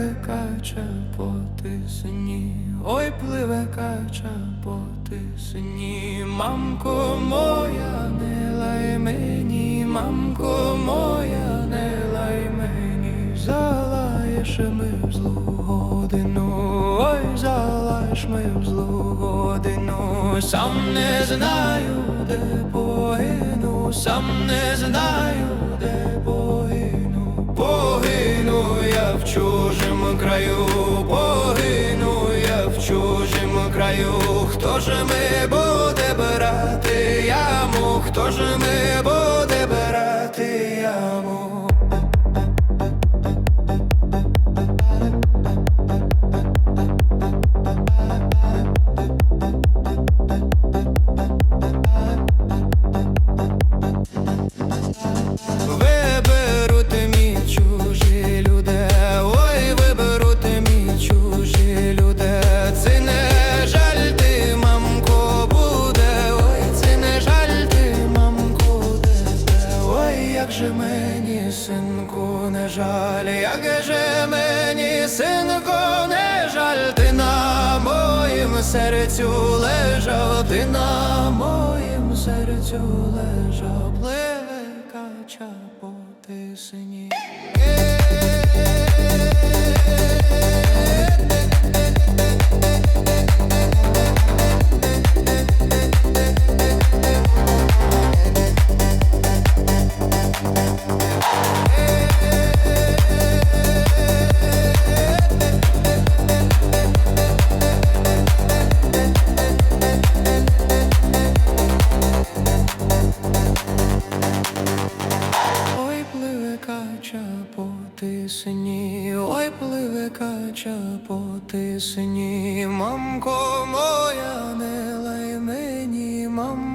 Пливе кача по тисині, ой, пливе кача по тисині, мамко моя, не лай мені, мамко моя, не лай мені, залаєш ми в злу годину, ой, залаєш ми в злу годину, сам не знаю, де погину, сам не знаю, краю, погину я в чужому краю, хто ж ми буде брати яму, хто ж ми буде брати яму? Виберуть же мені, синку, не жаль, як же мені, синку, не жаль, ти на моїм серцю лежав, ти на моїм серцю лежав, пливе кача по тисині. Кача по тисні, ой, пливе кача по тисні, мамко моя, не лай мені, мамко.